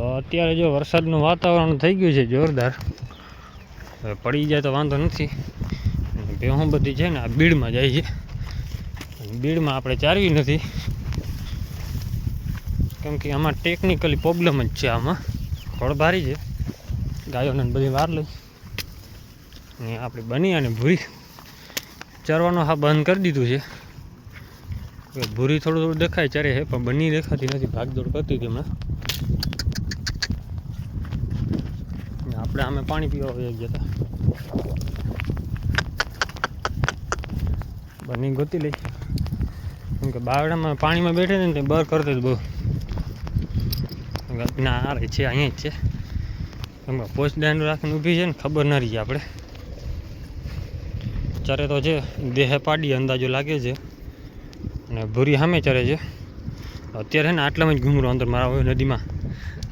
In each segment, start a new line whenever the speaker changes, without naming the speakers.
તો અત્યારે જો વરસાદનું વાતાવરણ થઈ ગયું છે જોરદાર. હવે પડી જાય તો વાંધો નથી. અને ભેહું બધી છે ને આ બીડમાં જાય છે. બીડમાં આપણે ચારવી નથી. કેમ કે આમાં ટેકનિકલી પ્રોબ્લેમ જ છે આમાં. ખોળ ભારી છે. ગાયોને બધી વાર લઈ. ને આપણે બની અને ભૂરી. ચરવાનું હા બંધ કરી દીધું છે. ભૂરી થોડું થોડું દેખાય, ચરે છે, પણ બની દેખાતી નથી. ભાગદોડ કરતી હતી હમણાં. આપણે આમે પાણી પીવા વયા ગયા હતા બની ગોતી લઈ. કેમ કે બાવડામાં પાણીમાં બેઠે ને તે બર કરતો જ બહુ. ના, આ રહી છે, અહીંયા જ છે. કેમ કે પોસ્ટ દાંડ રાખીને ઊભી છે ને, ખબર ન રહી આપણે. ચરે તો છે, દેહ પાડી અંદાજો લાગે છે. અને ભૂરી સામે ચરે છે. અત્યારે ને, આટલામાં જ ઘૂમરો અંદર મારા હોય નદીમાં.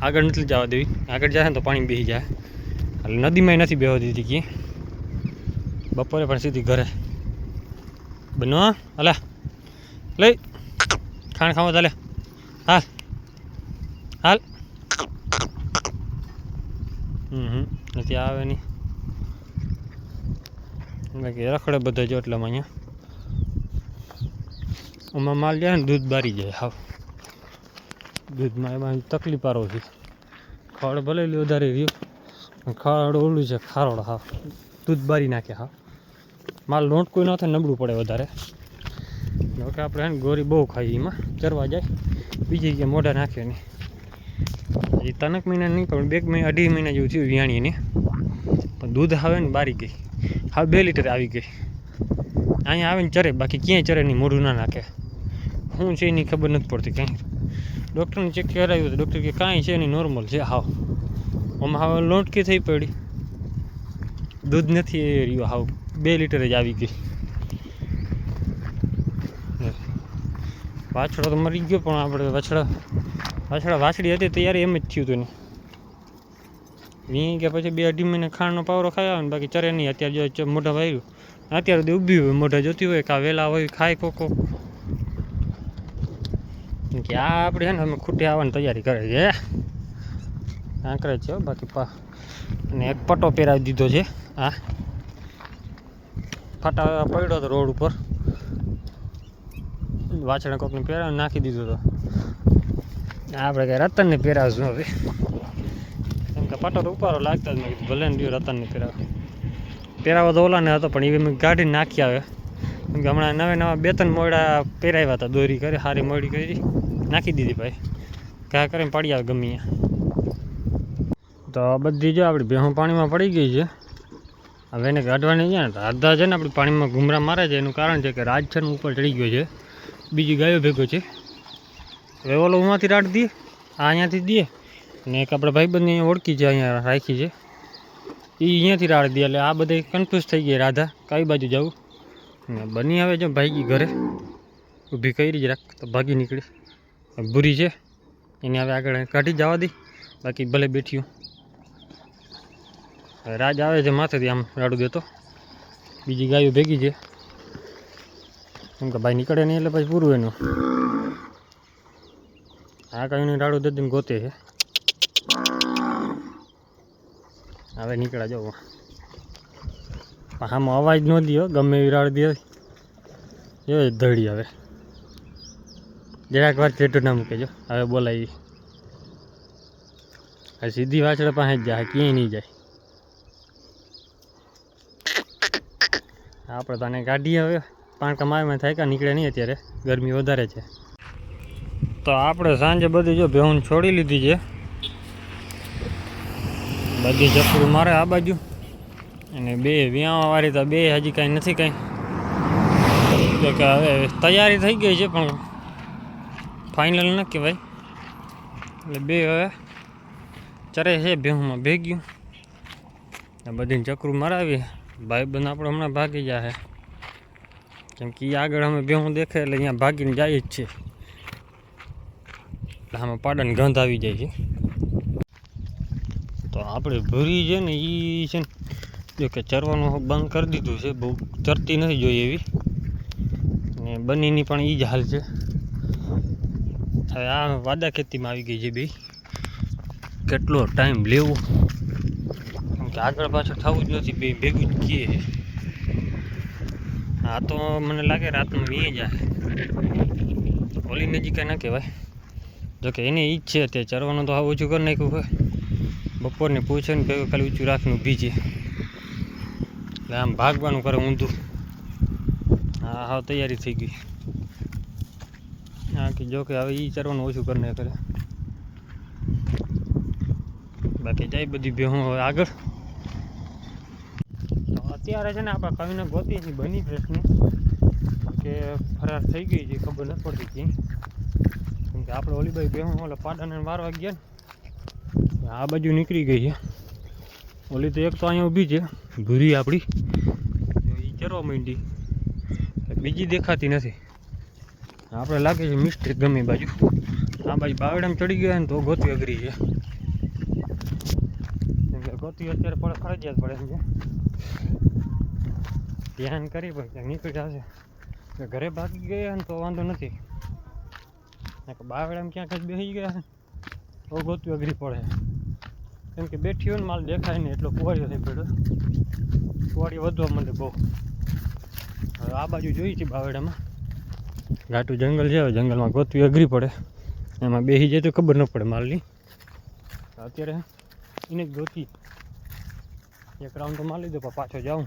આગળ નથી જવા દેવી. આગળ જાય ને તો પાણી બેસી જાય. એટલે નદીમાં નથી બેહવા દીધી કે. બપોરે પણ સીધી ઘરે. બનો અલા લઈ. ખાણ ખાવા ચાલે. હાલ. હાલ. હમ નથી આવે નહીં. બાકી રખડે બધા જો એટલામાં અહીંયા. આમાં માલ જાય ને, દૂધ બારી જાય, હાવ. દૂધમાં એમાં તકલીફ આરો છે. ખડ ભલે વધારે રહ્યું ખડ ઓલું છે, ખારોડ, હા. દૂધ બારી નાખે, હા. માલ લોટ કોઈ ન થાય, નબળું પડે વધારે. કે આપણે એને ગોરી બહુ ખાઈ એમાં. ચરવા જાય. બીજી જગ્યાએ મોઢા નાખે નહીં હજી તનક મહિના નહીં, પણ બે મહિના અઢી મહિના જેવું થયું વ્યાણીને પણ દૂધ આવે ને બારી ગઈ હા, બે લીટર આવી ગઈ. અહીંયા આવે ને ચરે, બાકી ક્યાંય ચરે નહીં, મોઢું ના નાખે. શું છે એની ખબર નથી પડતી કાંઈ ડૉક્ટરને ચેક કરાવ્યું તો ડૉક્ટર કે કાંઈ છે નહીં, નોર્મલ છે, હાવ. આમાં હવે લોટકી થઈ પડી. દૂધ નથી એ રહ્યું, હાવ બે લીટર જ આવી ગઈ વાછડો તો મરી ગયો પણ આપણે વાછડા વાછડા વાછડી હતી ત્યારે એમ જ થયું હતું ને. વી કે પછી બે અઢી મહિને ખાંડનો પાવરો ખાયા ને બાકી ચરે નહીં. અત્યારે જો મોઢા વાર્યું અત્યારે સુધી ઊભી હોય, મોઢા જોતી હોય કાં વહેલા હોય, ખાય કોકો. કે આ આપણે છે ને અમે ખૂટી આવવાની તૈયારી કરે છે આંકરે છે બાકી પા અને એક પટ્ટો પહેરાવી દીધો છે. આ ફાટા પડ્યો હતો રોડ ઉપર. વાછડા કોકને પહેરાવી નાખી દીધો હતો. આપણે કંઈ રતનને પહેરાવશું હવે. કેમ કે પટ્ટો તો ઉપાડો લાગતા જ મેં ભલે ને રતનને પહેરાવ. પહેરાવો તો ઓલાને હતો, પણ એ મેં કાઢીને નાખી આવે. કેમ કે હમણાં નવે નવા બે ત્રણ મોડા પહેરાવ્યા હતા, દોરી કરી સારી મોડી કરી. નાખી દીધી ભાઈ. ઘા કરીને પડી આવે ગમે તો આ બધી જો આપણી ભેહું પાણીમાં પડી ગઈ છે. હવે એને કાઢવાની છે ને રાધા છે ને આપણે પાણીમાં ઘૂમરા મારે છે. એનું કારણ છે કે રાજ છે ને ઉપર ચડી ગયો છે. બીજી ગાયો ભેગો છે. હવે ઓલો ઉમાંથી રાડ દઈએ આ અહીંયાથી દઈએ અને એક આપણે ભાઈબંધની અહીંયા ઓળખી છે, અહીંયા રાખી છે. એ અહીંયાથી રાડ દે એટલે આ બધા કન્ફ્યુઝ થઈ ગઈ રાધા. કઈ બાજુ જવું ને બની આવે જો ભાગી ઘરે. ઊભી કરી જ રાખ, તો ભાગી નીકળી. ભૂરી છે. એને હવે આગળ કાઢી જવા દઈ બાકી ભલે બેઠ્યું રાજ આવે છે માથેથી આમ રાડું દેતો. બીજી ગાયો ભેગી છે. કેમ કે ભાઈ નીકળે નહીં એટલે પછી પૂરું એનું. આ ગાયોને રાડું દે દીને ગોતે છે. હવે નીકળ્યા જવું આમાં અવાજ ન દો ગમે એવી રાડ દે. જો ધડી હવે. જરાક વાર ચેટું ના મૂકેજો હવે બોલાવી સીધી વાછડા પાસે જ જાય, ક્યાંય નહીં જાય. આપણે તને ગાડી હવે પાણ કમાવામાં થાય કે નીકળે નહીં અત્યારે. ગરમી વધારે છે. તો આપણે સાંજે બધી જો ભેહું છોડી લીધી છે. બધી ચકરું મારે આ બાજુ. અને બે વ્યાવા વાળી તો બે હજી કાંઈ નથી કાંઈ. કે હવે તૈયારી થઈ ગઈ છે, પણ ફાઇનલ ન કહેવાય. એટલે બે હવે ચરે છે ભેહુંમાં ભેગ્યું. બધી ચકરું મરાવી ભાઈ બંધ આપણે હમણાં ભાગી જાય કેમ કે આગળ અમે ભેહું દેખે એટલે અહીંયા ભાગીને જાય જ છે. એટલે આમાં પાડાની ગંધ આવી જાય છે. તો આપણે ભૂરી છે ને એ છે ને, જો કે ચરવાનું બંધ કરી દીધું છે, બહુ ચરતી નથી જોઈએ એવી. ને બનીની પણ એ જ હાલ છે. હવે આ વાદા ખેતીમાં આવી ગઈ છે બી. કેટલો ટાઈમ લેવો? કે આગળ પાછળ થવું જ નથી, બે ભેગું જ કીએ આ તો મને લાગે રાતનું મીએ જાય ઓલી નજીક કાંઈ ના કહેવાય. જોકે એની જ છે તે ચરવાનું તો હાવ ઓછું કરી નાખ્યું હોય. બપોરની પૂછે ને ભેગું ખાલી ઊંચું રાખીને ઊભી છે. એટલે આમ ભાગવાનું કરે ઊંધું. હા હા, તૈયારી થઈ ગઈ. હા, કે જો કે હવે એ ચરવાનું ઓછું કરી નાખે. બાકી જાય બધી ભેહું હવે આગળ. અત્યારે છે ને આપણે કવિને ગોતી છે બની પ્રશ્ન. કે ફરાર થઈ ગઈ છે, ખબર ન પડતી હતી. કેમ કે આપણે ઓલી બાજુ ભેહું ઓલા પાડાને મારવા ગયા ને. આ બાજુ નીકળી ગઈ છે. ઓલી તો એક તો અહીંયા ઊભી છે, ભૂરી આપણી. એ ચરવા માંડી. બીજી દેખાતી નથી. આપણે લાગે છે મિસ્ટેક ગમે બાજુ. આ બાજુ બાવડામાં ચડી ગયા ને તો ગોતી અઘરી છે. ગોતવી અત્યારે પડે ફરજિયાત પડે છે. ધ્યાન કરી પણ ક્યાંક નીકળી જશે. કે ઘરે ભાગી ગયા ને તો વાંધો નથી. કે બાવડામાં ક્યાંક જ બેસી ગયા ને તો ગોતવી અઘરી પડે. કેમ કે બેઠી હોય ને માલ દેખાય ને એટલો કુવાડીઓ થઈ પડ્યો. કુવાડીઓ વધવા માંડે બહુ. હવે આ બાજુ જોઈ છે બાવડામાં ઘાટું જંગલ છે, હવે જંગલમાં ગોતવી અઘરી પડે. એમાં બેસી જાય તો ખબર ન પડે માલની. અત્યારે એને જ ગોતી. એક રાઉન્ડ તો મારી લીધો, પણ પાછો જાઉં.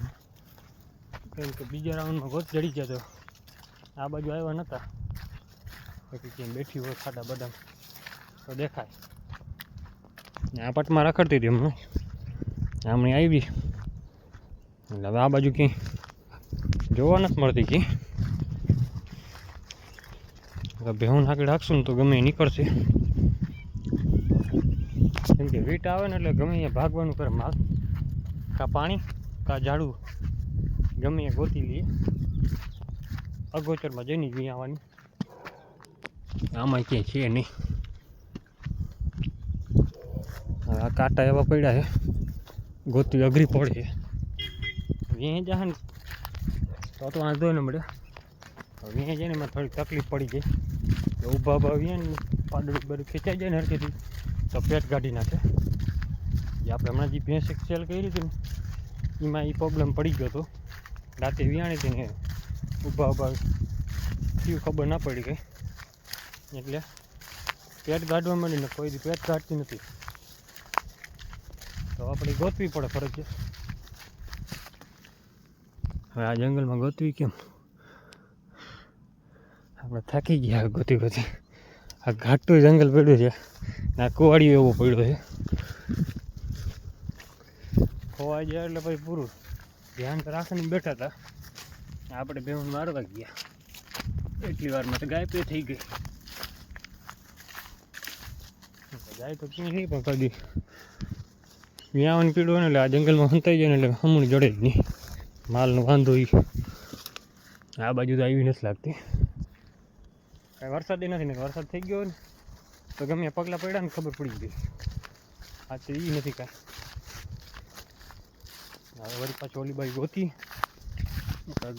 કેમ કે બીજા રાઉન્ડમાં ગોત ચડી ગયા તો આ બાજુ આવ્યા નહોતા પછી ક્યાંય બેઠી હોય ખાડા બદામ તો દેખાય. ને આ પટમાં રખડતી હતી હમણાં હમણાં આવી. એટલે હવે આ બાજુ કંઈ જોવા નથી મળતી કે ભેહું નાખી રાખશું ને તો ગમે એ નીકળશે. કેમ કે વીટ આવે ને એટલે ગમે અહીંયા ભાગવાનું કરે. માલ, કા પાણી, કા ઝાડું ગમે ગોતી લઈએ અગોચરમાં જઈને જ આવવાની. આમાં ક્યાંય છે નહીં. હવે આ કાંટા એવા પડ્યા છે. ગોતવી અઘરી પડે છે. જાય ને તો તો વાંધો ન મળે. હવે અહીંયા જઈને એમાં થોડી તકલીફ પડી જાય તો ઊભા ઊભા આવીએ ને પાડું બધું ખેંચાઈ જાય ને હરકેથી તો પેટ કાઢી નાખે. જે આપણે હમણાં જે ભેંસ એક સેલ કરી હતી ને એમાં એ પ્રોબ્લેમ પડી ગયો હતો. રાતે વિયાણી હતી ને ઊભા ઊભા થયું ખબર ના પડી ગઈ એટલે પેટ ગાઢવા માંડીને કોઈ પેટ કાઢતી નથી. તો આપણે ગોતવી પડે ફરજ હવે આ જંગલમાં ગોતવી કેમ? આપણે થાકી ગયા ગોતી ગોતી. આ ઘાટું જંગલ પડ્યું છે. આ કુવાડિયું એવું પડ્યું છે. ખોવાઈ જાય એટલે પછી પૂરું. ધ્યાન તો રાખીને બેઠા હતા આપણે બે મારવા ગયા. એટલી વારમાં તો ગાય પે થઈ ગઈ. ગાય તો પી નહીં પણ કદી? વ્યાવન પીડો ને એટલે આ જંગલમાં હંતાઈ જાય ને એટલે હમણ જડે જ નહીં. માલનો વાંધો એ આ બાજુ તો આવી નથી લાગતી. કાંઈ વરસાદ નથી ને વરસાદ થઈ ગયો ને, તો ગમે પગલાં પડ્યા ને ખબર પડી ગઈ. આ તો એ નથી કાંઈ. હવે વળી પાછી ઓલી બાઈ ગોતી.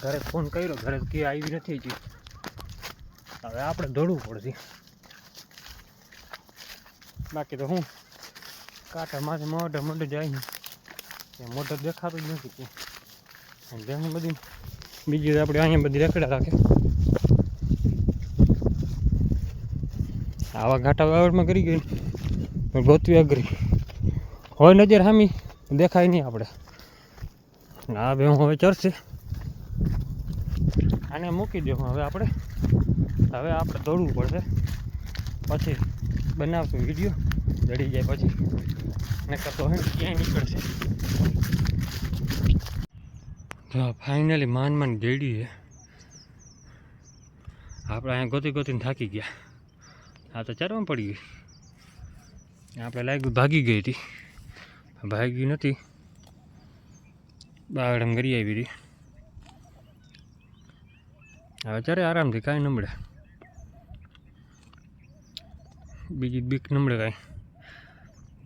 ઘરે ફોન કર્યો, ઘરે કે આવી નથી હજી. હવે આપણે દોડવું પડશે. બાકી તો હું કાંઠા માથે મોઢે મોઢે જાય ને મોઢે દેખાતું જ નથી કે. ઘણી બધી બીજી આપણે અહીંયા બધી રખડા રાખે. આવા ઘાટા વાવડમાં કરી ગઈ. ગોતવી અઘરી. હોય નજર હામી દેખાય નહીં આપણે. આ બે હવે ચરશે આને મૂકી દઉં હવે આપણે. હવે આપણે દોડવું પડશે. પછી બનાવશું વીડિયો દડી જાય પછી. નકર તો હે ક્યાંય નીકળશે. તો ફાઇનલી માન માન ગેડી છે આપણે અહીંયા ગોતી ગોતીને થાકી ગયા. આ તો ચરવા પડી ગઈ. આપણે લાગ્યું ભાગી ગઈ હતી. ભાગી નથી. બાગડમ કરી આવી રહી. હવે ચારે આરામથી કાંઈ નમળે બીજી બીક નમળે કાંઈ.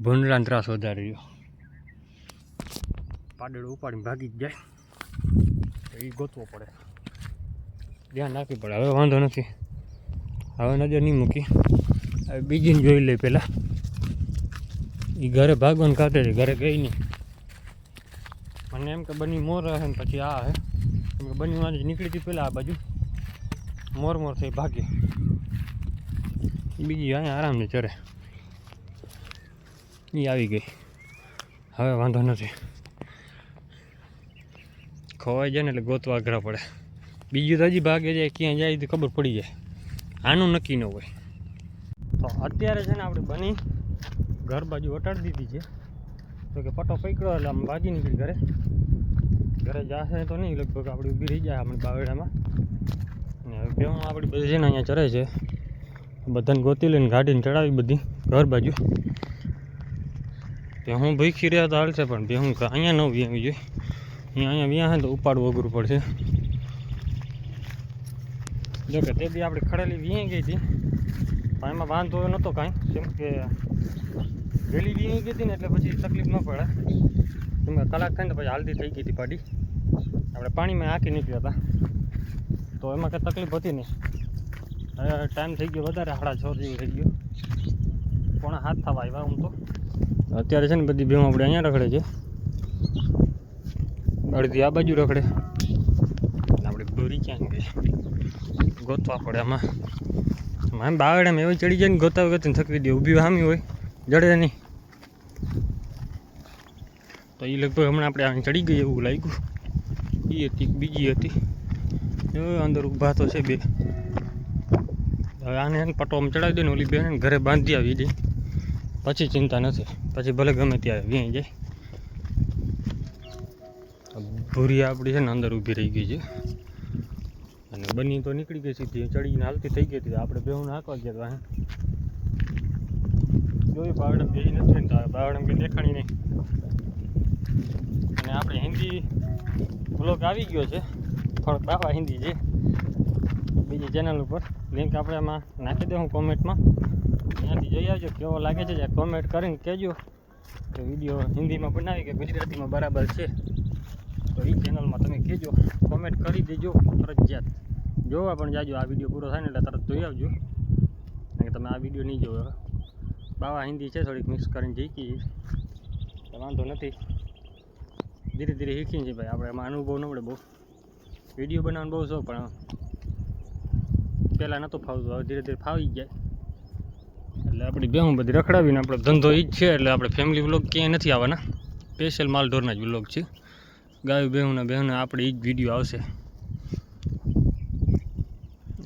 ભૂંડલાને ત્રાસ વધારે રહ્યો. પાડળ ઉપાડીને ભાગી જ જાય. એ ગોતવો પડે. ધ્યાન રાખવી પડે. હવે વાંધો નથી. હવે નજર નહીં મૂકી. હવે બીજીને જોઈ લઈ પહેલાં. એ ઘરે ભાગવાનું કાઢે છે. ઘરે ગઈ નહીં. મને એમ કે બની મોર હે ને પછી આ હે. એમ કે બની માંથી નીકળી હતી પેલા આ બાજુ. મોર મોર થઈ ભાગી. બીજી અહીંયા આરામથી ચરે. એ આવી ગઈ. હવે વાંધો નથી. ખોવાઈ જાય ને એટલે ગોતવા અઘરા પડે. બીજું તો હજી ભાગે જાય ક્યાં જાય તો ખબર પડી જાય. આનું નક્કી ન હોય. તો અત્યારે છે ને આપણે બની ઘર બાજુ વટાડી દીધી છે. તો કે પટો પકડ્યો એટલે આમ ભાગી નીકળી ઘરે. ઘરે જશે તો નહીં, લગભગ આપણે ઊભી રહી જાય આપણે બાવડામાં. ને હવે આપણી બધી છે ને અહીંયા ચરે છે. બધાને ગોતી લઈને ગાડીને ચડાવી બધી, ઘર બાજુ. તે હું ભીખી રહ્યા તો હાલશે, પણ બે હું અહીંયા ન વ્યાવી જોઈએ. અહીંયા વ્યાં હે તો ઉપાડવું અઘરું પડશે. જો કે તે બી આપણે ખડેલી વીણી ગઈ હતી. પણ એમાં વાંધો નહોતો કાંઈ. કેમ કે વેલી વીણી ગઈ હતી ને એટલે પછી તકલીફ ન પડે. કેમ કલાક થઈને પછી હાલતી થઈ ગઈ હતી પાડી. આપણે પાણીમાં આંકી નીકળ્યા હતા. તો એમાં કંઈ તકલીફ હતી નહીં. હવે ટાઈમ થઈ ગયો વધારે, સાડા છ જેવું થઈ ગયો. પોણા હાથ થવા આવ્યા હું તો. અત્યારે છે ને બધી ભેવું આપણે અહીંયા રખડે છે. અડધી આ બાજુ રખડે. આપણે દોરી ક્યાં ગઈ? ગોતવા પડે આમાં. આમ બાવડામાં એવી ચડી જાય ને ગોતા વખતે થકવી દે. ઊભી હામી હોય. જડે નહીં. તો એ લગભગ હમણાં આપણે અહીં ચડી ગઈ એવું લાગ્યું. એ હતી, બીજી હતી. અંદર ઊભા તો છે બે. હવે આને એને પટોમાં ચડાવી દે ને ઓલી બેન ઘરે બાંધી આવી દે. પછી ચિંતા નથી. પછી ભલે ગમે ત્યારે વ્યાઈ જાય. ભૂરી આપણી છે ને અંદર ઊભી રહી ગઈ છે. અને બની તો નીકળી ગઈ સીધી. ચડીને હાલતી થઈ ગઈ હતી. આપણે બેહું નાખવા ગયા હતા. જોયું બાવડમ બે નથી ને તારે બાવડમ કે દેખાણી નહીં. અને આપણે હિન્દી બ્લોગ આવી ગયો છે. થોડોક બાવા હિન્દી છે. બીજી ચેનલ ઉપર. લિંક આપણે એમાં નાખી દઉં કોમેન્ટમાં ત્યાંથી જોઈ આવજો કેવો લાગે છે. જે કોમેન્ટ કરીને કહેજો. કે વીડિયો હિન્દીમાં બનાવી કે ગુજરાતીમાં બરાબર છે. તો એ ચેનલમાં તમે કહેજો. કોમેન્ટ કરી દેજો ફરજિયાત. જોવા પણ જાજો. આ વીડિયો પૂરો થાય ને એટલે તરત જોઈ આવજો. કારણ કે તમે આ વીડિયો નહીં જોયો બાવા હિન્દી છે, થોડીક મિક્સ કરીને જઈ ગઈ. વાંધો નથી. ધીરે ધીરે શીખીએ છીએ ભાઈ. આપણે એમાં અનુભવ ન મળે બહુ. વીડિયો બનાવવાનો બહુ શોખ, પણ પહેલાં નહોતું ફાવતું, હવે ધીરે ધીરે ફાવી જાય એટલે આપણી બેહું બધી રખડાવીને, આપણો ધંધો એ જ છે, એટલે આપણે ફેમિલી વ્લોગ ક્યાંય નથી આવવાના. સ્પેશિયલ માલઢોરના જ વ્લોગ છે. ગાયું બેહુંના બેહુંના આપણે એ જ વીડિયો આવશે.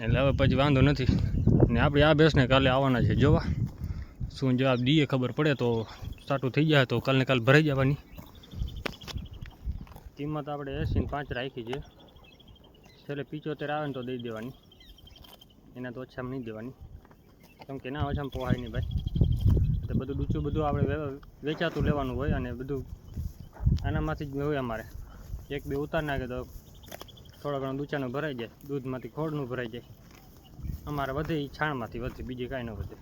એટલે હવે પછી વાંધો નથી. ને આપણે આ બેસને કાલે આવવાના છે, જોવા. શું જવાબ દઈએ ખબર પડે તો સાટું થઈ જાય તો કાલને કાલ ભરાઈ જવાની. કિંમત આપણે એસી પાંચ રાખી છે. છેલ્લે પિચોતેર આવે ને તો દઈ દેવાની. એના તો ઓછામાં નહીં દેવાની. કેમ કે ના ઓછામાં પોહાય નહીં ભાઈ. એટલે બધું ડૂચું બધું આપણે વેચાતું લેવાનું હોય અને બધું આનામાંથી જ હોય અમારે. એક બે ઉતાર નાખે તો થોડા ઘણો દૂચાનું ભરાઈ જાય. દૂધમાંથી ખોડનું ભરાઈ જાય. અમારે વધે એ છાણમાંથી વધે, બીજી કાંઈ ન વધે.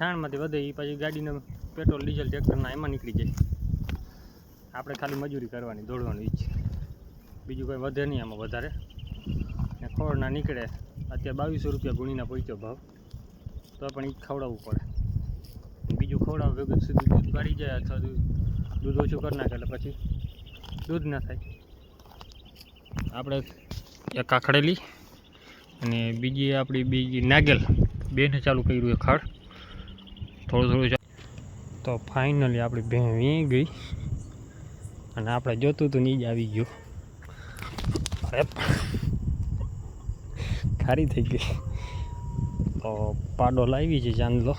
છાણમાંથી વધે એ પછી ગાડીને પેટ્રોલ, ડીઝલ, ટ્રેક્ટરના એમાં નીકળી જાય. આપણે ખાલી મજૂરી કરવાની, દોડવાની ઈચ્છા. બીજું કંઈ વધે નહીં આમાં વધારે. ને ખોળના નીકળે, અત્યારે બાવીસો રૂપિયા ગુણીના પહોંચ્યો ભાવ. તો પણ એ ખવડાવવું પડે. બીજું ખવડાવ ભેગું સીધું દૂધ કાઢી જાય, અથવા દૂધ ઓછું કરી નાખે એટલે પછી દૂધ ના થાય. આપણે એક કાખડેલી અને બીજી આપણી બીજી નાગેલ. બેને ચાલુ કર્યું એ ખાડ. થોડું થોડું તો ફાઇનલી આપણી બેન વી ગઈ. અને આપણે જોતું હતું ને જ આવી ગયું. ખારી થઈ ગઈ. તો પાડો લાવી છે ચાંદલો,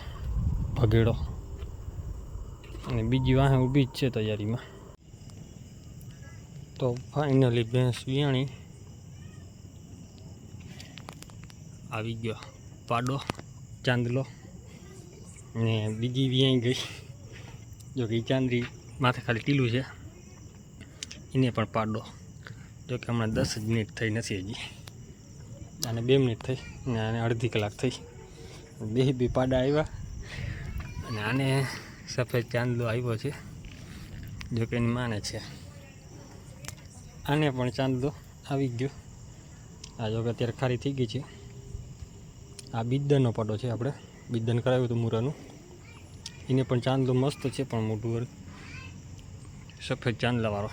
ભગેડો. અને બીજી વાહે ઊભી જ છે તૈયારીમાં. તો ફાઇનલી ભેંસ વિયાણી આવી ગયો પાડો, ચાંદલો. ને બીજી વિયાઈ ગઈ. જો કે ચાંદરી માથે ખાલી ટીલું છે. એને પણ પાડો. જો કે હમણાં દસ જ મિનિટ થઈ નથી હજી. અને બે મિનિટ થઈ અને આને અડધી કલાક થઈ. બે બી પાડા આવ્યા. અને આને સફેદ ચાંદલો આવ્યો છે. જો કે એની માને છે. આને પણ ચાંદલો આવી ગયો. આ જો કે અત્યારે ખારી થઈ ગઈ છે. આ બિદ્દનનો પાડો છે આપણે. બિદ્દન કરાવ્યું હતું મૂરાનું. એને પણ ચાંદલો મસ્ત છે પણ મોટું વર્ગ સફેદ ચાંદલાવાળો.